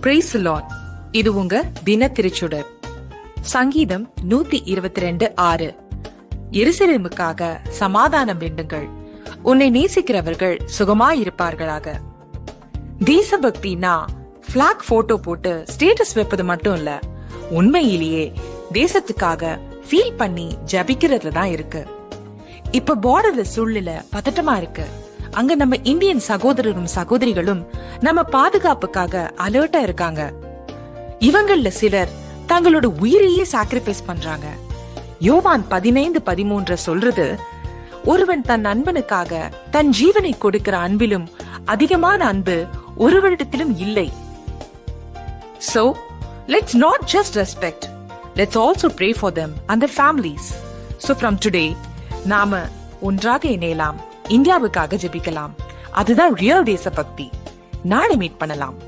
Price Lord இது உங்க தின திருச்சுடர் சங்கீதம் நூத்தி இருபத்தி ரெண்டு ஆறு. எருசலேமுக்காக சமாதானம் வேண்டுங்கள். உன்னை நேசிக்கிறவர்கள் சுகமாயிருப்பார்களாக. தேசபக்தினா பிளாக் போட்டோ போட்டு ஸ்டேட்டஸ் வைப்பது மட்டும் இல்ல உண்மையிலேயே தேசத்துக்காக ஃபீல் பண்ணி ஜபிக்கிறதுல தான் இருக்கு. இப்ப பார்டர்ல சூழ்நிலை பதட்டமா இருக்கு. அங்க நம்ம இந்தியன் சகோதரரும் சகோதரிகளும் நம்ம பாதுகாப்புக்காக அலர்ட்டா இருக்காங்க. இவங்கள்ல சிலர் தங்களோட உயிரையே சாக்ரிஃபைஸ் பண்றாங்க. யோவான் பதினைந்து பதிமூன்று சொல்றது ஒருவன் தன் அன்பனுக்காக தன் ஜீவனை கொடுக்கிற அன்பிலும் அதிகமான அன்பு ஒருவரிடத்திலும் இல்லை. So let's not just respect let's also pray for them and their families. So from நாம ஒன்றாக இணையலாம். இந்தியாவுக்காக ஜெபிக்கலாம். அதுதான் ரியல் தேசபக்தி. நாளை மீட் பண்ணலாம்.